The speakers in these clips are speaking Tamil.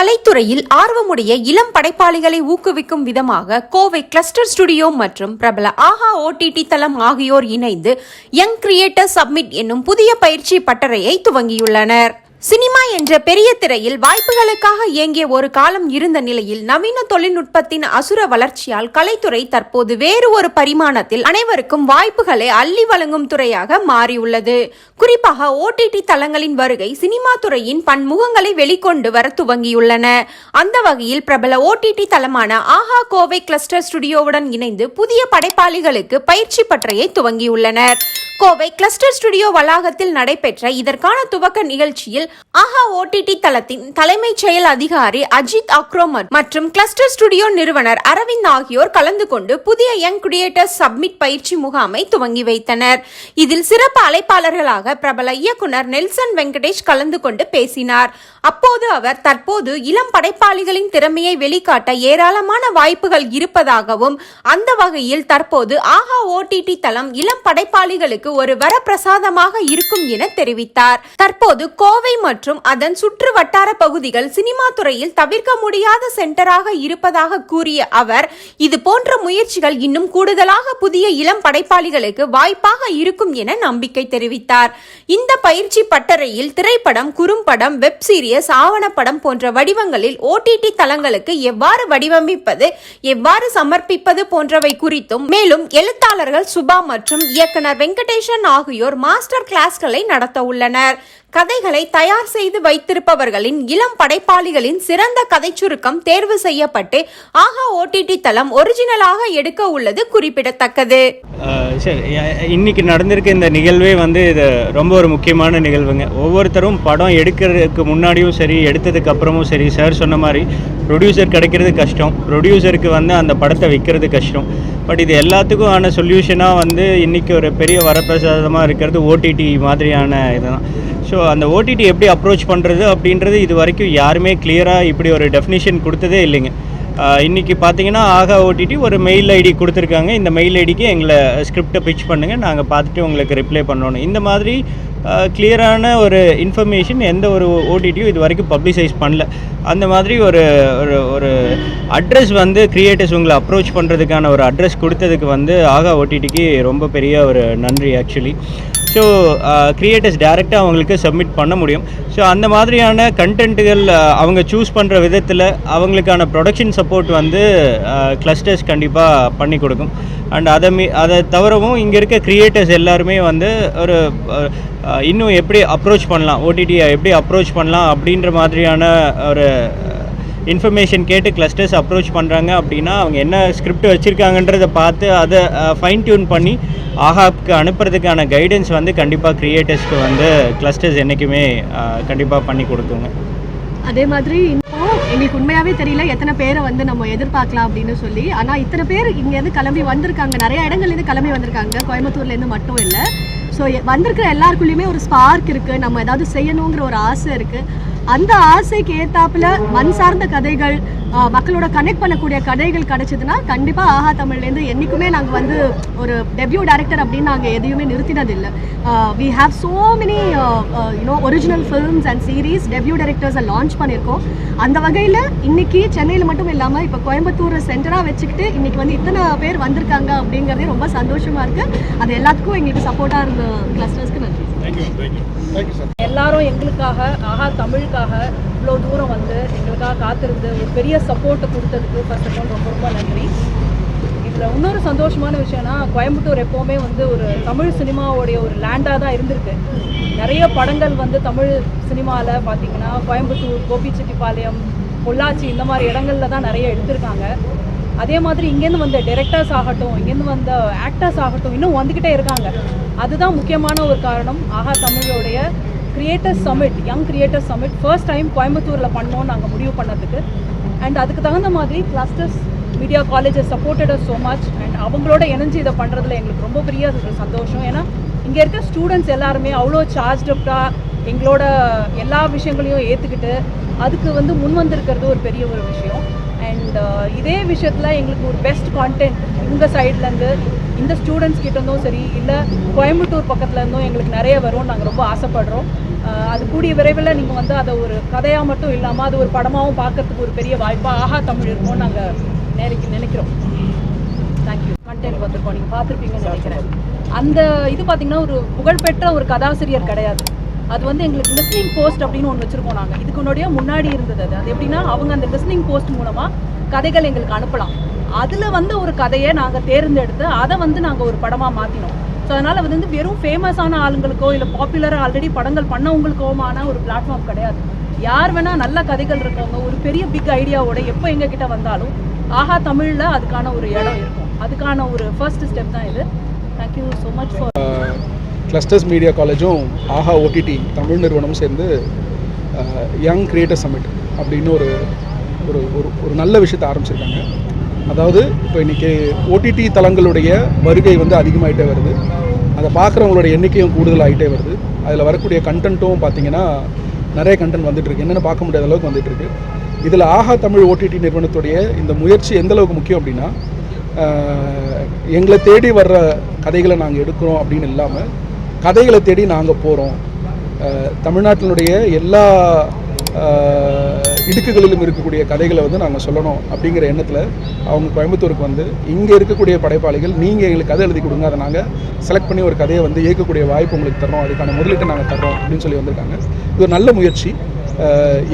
கலைத்துறையில் ஆர்வமுடைய இளம் படைப்பாளிகளை ஊக்குவிக்கும் விதமாக கோவை கிளஸ்டர் ஸ்டுடியோ மற்றும் பிரபல ஆஹா ஓடிடி தளம் ஆகியோர் இணைந்து யங் கிரியேட்டர் சப்மிட் என்னும் புதிய பயிற்சி பட்டறையை துவங்கியுள்ளனர். சினிமா என்ற பெரிய திரையில் வாய்ப்புகளுக்காக இயங்கிய ஒரு காலம் இருந்த நிலையில் நவீன தொழில்நுட்பத்தின் அசுர வளர்ச்சியால் கலைத்துறை தற்போது வேறு ஒரு பரிமாணத்தில் அனைவருக்கும் வாய்ப்புகளை அள்ளி வழங்கும் துறையாக மாறியுள்ளது. குறிப்பாக ஓடிடி தளங்களின் வருகை சினிமா துறையின் பன்முகங்களை வெளிக்கொண்டு வர துவங்கியுள்ளன. அந்த வகையில் பிரபல ஓடிடி தளமான ஆஹா கோவை கிளஸ்டர் ஸ்டுடியோவுடன் இணைந்து புதிய படைப்பாளிகளுக்கு பயிற்சி பற்றையை துவங்கியுள்ளனர். கோவை கிளஸ்டர் ஸ்டுடியோ வளாகத்தில் நடைபெற்ற இதற்கான துவக்க நிகழ்ச்சியில் ஆஹா ஓடிடி தளத்தின் தலைமைச் செயல் அதிகாரி அஜித் அக்ரோமர் மற்றும் கிளஸ்டர் ஸ்டுடியோ நிறுவனர் அரவிந்த் ஆகியோர் கலந்து கொண்டு புதிய யங் கிரியேட்டர்ஸ் சப்மிட் பயிற்சி முகாமை துவங்கி வைத்தனர். இதில் சிறப்பு அழைப்பாளர்களாக பிரபல இயக்குனர் நெல்சன் வெங்கடேஷ் கலந்து கொண்டு பேசினார். அப்போது அவர் தற்போது இளம் படைப்பாளிகளின் திறமையை வெளிக்காட்ட ஏராளமான வாய்ப்புகள் இருப்பதாகவும் அந்த வகையில் தற்போது ஆஹா ஓடிடி தளம் இளம் படைப்பாளிகளுக்கு ஒரு வரப்பிரசாதமாக இருக்கும் என தெரிவித்தார். தற்போது கோவை மற்றும் அதன் சுற்று வட்டார பகுதிகள் சினிமா துறையில் தவிர்க்க முடியாத சென்டராக இருப்பதாக கூறிய அவர் இது போன்ற முயற்சிகள் இன்னும் கூடுதலாக புதிய இளம் படைப்பாளிகளுக்கு வாய்ப்பாக இருக்கும் என நம்பிக்கை தெரிவித்தார். இந்த பயிற்சி பட்டறையில் திரைப்படம் குறும்படம் வெப் சீரியஸ் ஆவணப்படம் போன்ற வடிவங்களில் ஓடிடி தளங்களுக்கு எவ்வாறு வடிவமைப்பது எவ்வாறு சமர்ப்பிப்பது போன்றவை குறித்தும் மேலும் எழுத்தாளர்கள் சுபா மற்றும் இயக்குனர் வெங்கடேஷன் ஆகியோர் மாஸ்டர் கிளாஸ்களை நடத்த உள்ளனர். கதைகளை தயார் செய்து வைத்திருப்பவர்களின் இளம் படைப்பாளிகளின் சிறந்த கதை சுருக்கம் தேர்வு செய்யப்பட்டு ஆஹா ஓடிடி தளம் ஒரிஜினலாக எடுக்க உள்ளது குறிப்பிடத்தக்கது. அஹ் இன்னைக்கு நடந்திருக்க இந்த நிகழ்வே வந்து இது ரொம்ப ஒரு முக்கியமான நிகழ்வுங்க. ஒவ்வொருத்தரும் படம் எடுக்கிறதுக்கு முன்னாடியும் சரி எடுத்ததுக்கு அப்புறமும் சரி சார் சொன்ன மாதிரி ப்ரொடியூசர் கிடைக்கிறது கஷ்டம். ப்ரொடியூசருக்கு வந்து அந்த படத்தை விற்கிறது கஷ்டம். பட் இது எல்லாத்துக்கும் ஆன சொல்யூஷனாக வந்து இன்றைக்கி ஒரு பெரிய வரப்பிரசாதமாக இருக்கிறது ஓடிடி மாதிரியான இதுதான். ஸோ அந்த ஓடிடி எப்படி அப்ரோச் பண்ணுறது அப்படின்றது இது வரைக்கும் யாருமே கிளியராக இப்படி ஒரு டெஃபினிஷன் கொடுத்ததே இல்லைங்க. இன்றைக்கி பார்த்தீங்கன்னா ஆகா ஓடிடி ஒரு மெயில் ஐடி கொடுத்துருக்காங்க. இந்த மெயில் ஐடிக்கு எங்களை ஸ்கிரிப்டை பிச் பண்ணுங்கள் நாங்கள் பார்த்துட்டு உங்களுக்கு ரிப்ளை பண்ணணும். இந்த மாதிரி கிளியரான ஒரு இன்ஃபர்மேஷன் எந்த ஒரு ஓடிடியும் இது வரைக்கும் பப்ளிசைஸ் பண்ணல. அந்த மாதிரி ஒரு ஒரு ஒரு அட்ரஸ் வந்து க்ரியேட்டர்ஸ் உங்களை அப்ரோச் பண்ணுறதுக்கான ஒரு அட்ரஸ் கொடுத்ததுக்கு வந்து ஆகா ஓடிடிக்கு ரொம்ப பெரிய ஒரு நன்றி ஆக்சுவலி ஸோ க்ரியேட்டர்ஸ் டேரெக்டாக அவங்களுக்கு சப்மிட் பண்ண முடியும். ஸோ அந்த மாதிரியான கண்டென்ட்டுகள் uh, அவங்க சூஸ் பண்ணுற விதத்தில் அவங்களுக்கான ப்ரொடக்ஷன் சப்போர்ட் வந்து uh, கிளஸ்டர்ஸ் கண்டிப்பாக பண்ணி கொடுக்கும். அண்ட் அதை மீ அதை தவிரவும் இங்கே இருக்க க்ரியேட்டர்ஸ் எல்லாருமே வந்து ஒரு uh, இன்னும் எப்படி அப்ரோச் பண்ணலாம்? ஓடிடியை எப்படி அப்ரோச் பண்ணலாம்? அப்படின்ற மாதிரியான ஒரு இன்ஃபர்மேஷன் கேட்டு கிளஸ்டர்ஸ் அப்ரோச் பண்ணுறாங்க அப்படின்னா அவங்க என்ன ஸ்கிரிப்ட் வச்சுருக்காங்கன்றதை பார்த்து அதை ஃபைன் டியூன் பண்ணி ஆஹாப்க்கு அனுப்புறதுக்கான கைடன்ஸ் வந்து கண்டிப்பாக க்ரியேட்டர்ஸ்க்கு வந்து கிளஸ்டர்ஸ் என்றைக்குமே கண்டிப்பாக பண்ணி கொடுக்குங்க. அதே மாதிரி இப்போ எங்களுக்கு உண்மையாவே தெரியல எத்தனை பேரை வந்து நம்ம எதிர்பார்க்கலாம் அப்படின்னு சொல்லி. ஆனா இத்தனை பேர் இங்க இருந்து கிளம்பி வந்திருக்காங்க. நிறைய இடங்கள்ல இருந்து கிளம்பி வந்திருக்காங்க. கோயம்புத்தூர்ல இருந்து மட்டும் இல்ல. ஸோ வந்திருக்கிற எல்லாருக்குள்ளயுமே ஒரு ஸ்பார்க் இருக்கு. நம்ம ஏதாவது செய்யணுங்கிற ஒரு ஆசை இருக்கு. அந்த ஆசைக்கு ஏத்தாப்புல மண் சார்ந்த கதைகள் மக்களோட கனெக்ட் பண்ணக்கூடிய கதைகள் கிடைச்சதுன்னா கண்டிப்பா ஆஹா தமிழ்லேருந்து என்னைக்குமே நாங்க வந்து ஒரு டெபியூ டைரக்டர் அப்படின்னு நாங்க எதையுமே நிறுத்தினது இல்லை we have so many you know original films and series debut டைரக்டர்ஸை launch பண்ணியிருக்கோம். அந்த வகையில் இன்னைக்கு சென்னையில் மட்டும் இல்லாமல் இப்போ கோயம்புத்தூர் சென்டராக வச்சுக்கிட்டு இன்னைக்கு வந்து இத்தனை பேர் வந்திருக்காங்க அப்படிங்கிறதே ரொம்ப சந்தோஷமா இருக்கு. அது எல்லாத்துக்கும் எங்களுக்கு சப்போர்ட்டாக இருந்த கிளஸ்டர்ஸ்க்கு நன்றி. எல்லாரும் எங்களுக்காக ஆஹா தமிழுக்காக இவ்வளோ தூரம் வந்து எங்களுக்காக காத்திருந்து ஒரு பெரிய சப்போர்ட்டை கொடுத்ததுக்கு ஃபர்ஸ்ட் ஆஃப் ஆல் ரொம்ப ரொம்ப நன்றி. இதில் இன்னொரு சந்தோஷமான விஷயம்னா கோயம்புத்தூர் எப்போவுமே வந்து ஒரு தமிழ் சினிமாவுடைய ஒரு லேண்டாக தான் இருந்திருக்கு. நிறைய படங்கள் வந்து தமிழ் சினிமாவில் பார்த்தீங்கன்னா கோயம்புத்தூர் கோபிச்செட்டிப்பாளையம் பொள்ளாச்சி இந்த மாதிரி இடங்கள்ல தான் நிறைய எடுத்திருக்காங்க. அதே மாதிரி இங்கேருந்து வந்த டேரக்டர்ஸ் ஆகட்டும் இங்கேருந்து வந்த ஆக்டர்ஸ் ஆகட்டும் இன்னும் வந்துக்கிட்டே இருக்காங்க. அதுதான் முக்கியமான ஒரு காரணம். ஆஹா தமிழோடைய creators summit young creators summit first time கோயம்புத்தூரில் பண்ணோன்னு நாங்கள் முடிவு பண்ணதுக்கு. அண்ட் அதுக்கு தகுந்த மாதிரி clusters media colleges supported so much and அவங்களோட இணைஞ்சு இதை பண்ணுறதுல எங்களுக்கு ரொம்ப பெரிய சந்தோஷம். ஏன்னா இங்கே இருக்க ஸ்டூடெண்ட்ஸ் எல்லாருமே அவ்வளோ சார்ஜ்டப்டாக எங்களோட எல்லா விஷயங்களையும் ஏற்றுக்கிட்டு அதுக்கு வந்து முன் வந்திருக்கிறது ஒரு பெரிய ஒரு விஷயம். அண்ட் uh, இதே விஷயத்தில் எங்களுக்கு ஒரு பெஸ்ட் கான்டென்ட் இந்த சைட்லேருந்து இந்த ஸ்டூடெண்ட்ஸ் கிட்டேருந்தும் சரி இல்லை கோயம்புத்தூர் பக்கத்தில் இருந்தும் எங்களுக்கு நிறைய வரும்னு நாங்கள் ரொம்ப ஆசைப்படுறோம். அது கூடிய விரைவில் நீங்கள் வந்து அதை ஒரு கதையாக மட்டும் இல்லாமல் அது ஒரு படமாகவும் பார்க்கறதுக்கு ஒரு பெரிய வாய்ப்பாக ஆஹா தமிழ் இருக்கும்னு நாங்கள் நினைக்க நினைக்கிறோம். தேங்க்யூ கண்டென்ட் வந்திருக்கோம் நீங்கள் பார்த்துருப்பீங்கன்னு நினைக்கிறேன். அந்த இது பார்த்தீங்கன்னா ஒரு புகழ்பெற்ற ஒரு கதாசிரியர் கிடையாது. அது வந்து எங்களுக்கு லிஸ்னிங் போஸ்ட் அப்படின்னு ஒன்று வச்சுருக்கோம் நாங்கள் இதுக்கு முன்னாடியே முன்னாடி இருந்தது அது. அது எப்படின்னா அவங்க அந்த லிஸ்னிங் போஸ்ட் மூலமாக கதைகள் எங்களுக்கு அனுப்பலாம். அதில் வந்து ஒரு கதையை நாங்கள் தேர்ந்தெடுத்து அதை வந்து நாங்கள் ஒரு படமாக மாற்றினோம் ஸோ அதனால் வந்து வெறும் ஃபேமஸான ஆளுங்களுக்கோ இல்லை பாப்புலராக ஆல்ரெடி படங்கள் பண்ணவங்களுக்கோமான ஒரு பிளாட்ஃபார்ம் கிடையாது. யார் வேணால் நல்ல கதைகள் இருக்கவங்க ஒரு பெரிய பிக் ஐடியாவோட எப்போ எங்ககிட்ட வந்தாலும் ஆஹா தமிழில் அதுக்கான ஒரு இடம் இருக்கும். அதுக்கான ஒரு ஃபர்ஸ்ட் ஸ்டெப் தான் இது. Thank you so much for clusters media காலேஜும் ஆஹா ஓடிடி தமிழ் நிறுவனமும் சேர்ந்து யங் கிரியேட்டர் சமிட் அப்படின்னு ஒரு ஒரு ஒரு ஒரு நல்ல விஷயத்தை ஆரம்பிச்சிருக்காங்க. அதாவது இப்போ இன்றைக்கி ஓடிடி தளங்களுடைய வருகை வந்து அதிகமாகிட்டே வருது. அதை பார்க்குறவங்களோட எண்ணிக்கையும் கூடுதலாகிட்டே வருது. அதில் வரக்கூடிய கண்டென்ட்டும் பார்த்தீங்கன்னா நிறைய கண்டென்ட் வந்துட்டு இருக்கு என்னென்னு பார்க்க முடியாத அளவுக்கு வந்துட்டு இருக்கு இதில் ஆஹா தமிழ் ஓடிடி நிறுவனத்துடைய இந்த முயற்சி எந்த அளவுக்கு முக்கியம் அப்படின்னா எங்களை தேடி வர்ற கதைகளை நாங்கள் எடுக்கிறோம் அப்படின்னு இல்லாமல் கதைகளை தேடி நாங்கள் போகிறோம் தமிழ்நாட்டினுடைய எல்லா இடுக்குகளிலும் இருக்கக்கூடிய கதைகளை வந்து நாங்கள் சொல்லணும் அப்படிங்கிற எண்ணத்தில் அவங்க கோயம்புத்தூருக்கு வந்து இங்கே இருக்கக்கூடிய படைப்பாளிகள் நீங்கள் எங்களுக்கு கதை எழுதி கொடுங்க அதை நாங்கள் செலக்ட் பண்ணி ஒரு கதையை வந்து இயக்கக்கூடிய வாய்ப்பு உங்களுக்கு தரோம் அதுக்கான முதலீட்டை நாங்கள் தரோம் அப்படின்னு சொல்லி வந்திருக்காங்க. இது ஒரு நல்ல முயற்சி.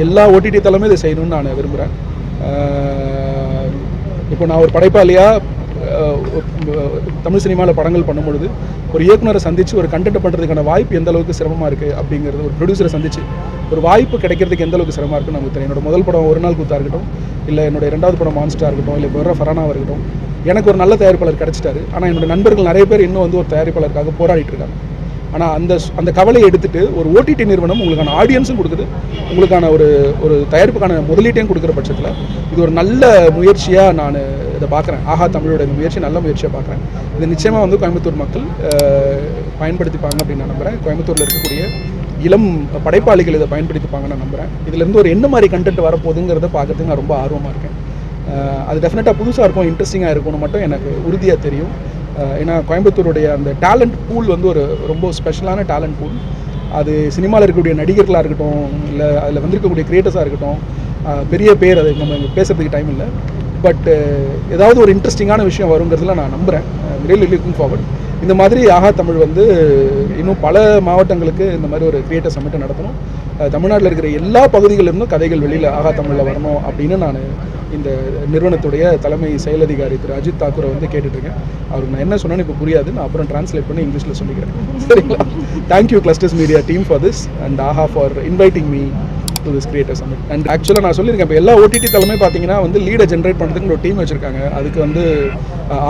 எல்லா ஓடிடி தளமே இதை செய்யணும்னு நான் விரும்புகிறேன் இப்போ நான் ஒரு படைப்பாளியாக தமிழ் சினிமாவில் படங்கள் பண்ணும்பொழுது ஒரு இயக்குனரை சந்தித்து ஒரு கண்டென்ட் பண்ணுறதுக்கான வாய்ப்பு எந்த அளவுக்கு சிரமமாக இருக்குது அப்படிங்கிறது ஒரு ப்ரொடியூசரை சந்திச்சு ஒரு வாய்ப்பு கிடைக்கிறதுக்கு எந்த அளவுக்கு சிரமமாக இருக்குன்னு நமக்கு தெரியும் என்னோட முதல் படம் ஒரு நாள் கூத்தாக இருக்கட்டும் இல்லை என்னோட ரெண்டாவது படம் மான்ஸ்டராக இருக்கட்டும் இல்லை இப்போ ஃபரானாக இருக்கட்டும் எனக்கு ஒரு நல்ல தயாரிப்பாளர் கிடச்சிட்டாரு. ஆனால் என்னோட நண்பர்கள் நிறைய பேர் இன்னும் வந்து ஒரு தயாரிப்பாளருக்காக போராடிட்டு இருக்காங்க. ஆனால் அந்த அந்த கவலையை எடுத்துட்டு ஒரு ஓடிடி நிறுவனம் உங்களுக்கான ஆடியன்ஸும் கொடுக்குது. உங்களுக்கான ஒரு ஒரு தயாரிப்புக்கான முதலீட்டையும் கொடுக்குற பட்சத்தில் இது ஒரு நல்ல முயற்சியாக நான் இதை பார்க்குறேன். ஆஹா தமிழோட இந்த முயற்சி நல்ல முயற்சியாக பார்க்குறேன். இது நிச்சயமாக வந்து கோயம்புத்தூர் மக்கள் பயன்படுத்திப்பாங்க அப்படின்னு நான் நம்புகிறேன் கோயம்புத்தூரில் இருக்கக்கூடிய இளம் படைப்பாளிகள் இதை பயன்படுத்திப்பாங்கன்னு நான் நம்புகிறேன் இதுலேருந்து ஒரு என்ன மாதிரி கண்டென்ட் வரப்போகுதுங்கிறத பார்க்கறதுக்கு நான் ரொம்ப ஆர்வமாக இருக்கேன். அது டெஃபினட்டாக புதுசாக இருக்கும் இன்ட்ரெஸ்டிங்காக இருக்கும்னு மட்டும் எனக்கு உறுதியாக தெரியும். ஏன்னா கோயம்புத்தூருடைய அந்த டேலண்ட் பூல் வந்து ஒரு ரொம்ப ஸ்பெஷலான டேலண்ட் பூல் அது சினிமாவில் இருக்கக்கூடிய நடிகர்களாக இருக்கட்டும் இல்லை அதில் வந்திருக்கக்கூடிய கிரியேட்டர்ஸாக இருக்கட்டும் பெரிய பேர் அது நம்ம இங்கே பேசுகிறதுக்கு டைம் இல்லை. பட் ஏதாவது ஒரு இன்ட்ரெஸ்டிங்கான விஷயம் வருங்கிறதுல நான் நம்புகிறேன் ரியலி லுக்கிங் ஃபார்வர்ட் இந்த மாதிரி ஆஹா தமிழ் வந்து இன்னும் பல மாவட்டங்களுக்கு இந்த மாதிரி ஒரு கிரியேட்டர் சமிட்டை நடத்தணும். தமிழ்நாட்டில் இருக்கிற எல்லா பகுதிகளிலிருந்தும் கதைகள் வெளியில் ஆஹா தமிழில் வரணும் அப்படின்னு நான் இந்த நிறுவனத்துடைய தலைமை செயலதிகாரி திரு அஜித் தாக்கூரை வந்து கேட்டுட்ருக்கேன். அவருக்கு நான் என்ன சொன்னேன்னு இப்போ புரியாது. நான் அப்புறம் டிரான்ஸ்லேட் பண்ணி இங்கிலீஷில் சொல்லிக்கிறேன். சரிங்களா? Thank you clusters media team for this and Aha for inviting me to this creator summit and ஆக்சுவலாக நான் சொல்லியிருக்கேன் இப்போ எல்லா ஓடிடி தலைமை பார்த்தீங்கன்னா வந்து லீடை ஜென்ரேட் பண்ணுறதுக்கு ஒரு டீம் வச்சுருக்காங்க. அதுக்கு வந்து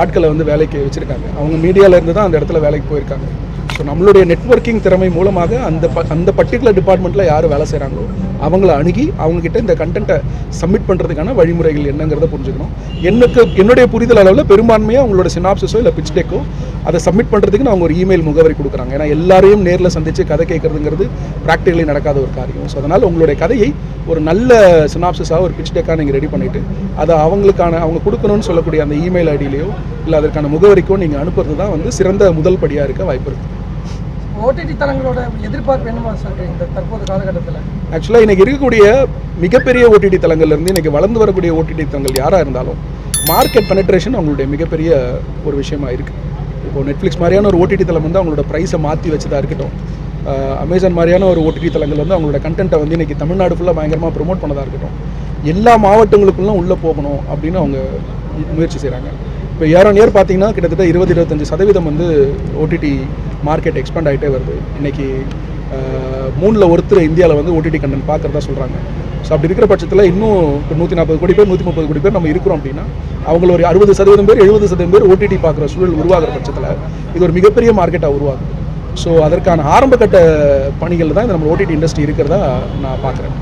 ஆட்களை வந்து வேலைக்கு வச்சுருக்காங்க. அவங்க மீடியாவிலேருந்து தான் அந்த இடத்துல வேலைக்கு போயிருக்காங்க. ஸோ நம்மளுடைய நெட்வொர்க்கிங் திறமை மூலமாக அந்த ப அந்த பர்டிகுலர் டிபார்ட்மெண்ட்டில் யார் வேலை செய்கிறாங்களோ அவங்கள அணுகி அவங்கக்கிட்ட இந்த கண்டென்ட்டை சப்மிட் பண்ணுறதுக்கான வழிமுறைகள் என்னங்கிறத புரிஞ்சுக்கணும். எனக்கு என்னுடைய புரிதல் அளவில் பெரும்பான்மையாக அவங்களோட சினாப்சிஸோ இல்லை பிச் டெக்கோ அதை சப்மிட் பண்ணுறதுக்கு அவங்க ஒரு இமெயில் முகவரி கொடுக்குறாங்க. ஏன்னா எல்லாரையும் நேரில் சந்தித்து கதை கேட்குறதுங்கிறது ப்ராக்டிகலி நடக்காத ஒரு காரியம். ஸோ அதனால் உங்களுடைய கதையை ஒரு நல்ல சினாப்சிஸாக ஒரு பிச் டெக்காக நீங்கள் ரெடி பண்ணிவிட்டு அதை அவங்களுக்கான அவங்க கொடுக்கணும்னு சொல்லக்கூடிய அந்த இமெயில் ஐடியிலையோ இல்லை அதற்கான முகவரிக்கோ நீங்கள் அனுப்புறது தான் வந்து சிறந்த முதல் படியாக இருக்க வாய்ப்பு இருக்குது ஓடிடி தளங்களோட எதிர்பார்ப்பு என்னமா சார் இந்த தற்போது காலகட்டத்தில்? ஆக்சுவலாக இன்னைக்கு இருக்கக்கூடிய மிகப்பெரிய ஓடிடி தளங்கள்லேருந்து இன்னைக்கு வளர்ந்து வரக்கூடிய ஓடிடி தளங்கள் யாராக இருந்தாலும் மார்க்கெட் பெனட்ரேஷன் அவங்களுடைய மிகப்பெரிய ஒரு விஷயமா இருக்குது இப்போ நெட்ஃப்ளிக்ஸ் மாதிரியான ஒரு ஓடிடி தளம் வந்து அவங்களோட ப்ரைஸை மாற்றி வச்சதாக இருக்கட்டும். அமேசான் மாதிரியான ஒரு ஓடிடி தளங்கள் வந்து அவங்களோட கண்டென்ட்டை வந்து இன்றைக்கி தமிழ்நாடு ஃபுல்லாக பயங்கரமாக ப்ரொமோட் பண்ணதாக இருக்கட்டும். எல்லா மாவட்டங்களுக்குள்ளும் உள்ளே போகணும் அப்படின்னு அவங்க முயற்சி செய்கிறாங்க இப்போ இயர் ஆன் இயர் பார்த்தீங்கன்னா கிட்டத்தட்ட இருபது இருபத்தஞ்சு சதவீதம் வந்து ஓடிடி மார்க்கெட் எக்ஸ்பேண்ட் ஆகிட்டே வருது. இன்றைக்கி மூணில் ஒருத்தர் இந்தியாவில் வந்து ஓடிடி கண்டென்ட் பார்க்குறதா சொல்கிறாங்க ஸோ அப்படி இருக்கிற பட்சத்தில் இன்னும் இப்போ நூற்றி நாற்பது கோடி பேர் நூற்றி முப்பது கோடி பேர் நம்ம இருக்கிறோம் அப்படின்னா அவங்கள ஒரு அறுபது சதவீதம் பேர் எழுபது சதவீதம் பேர் ஓடிடி பார்க்குற சூழல் உருவாகிற பட்சத்தில் இது ஒரு மிகப்பெரிய மார்க்கெட்டாக உருவாகும் ஸோ அதற்கான ஆரம்ப கட்ட பணிகள் தான் இந்த நம்ம ஓடிடி இண்டஸ்ட்ரி இருக்கிறதா நான் பார்க்குறேன்.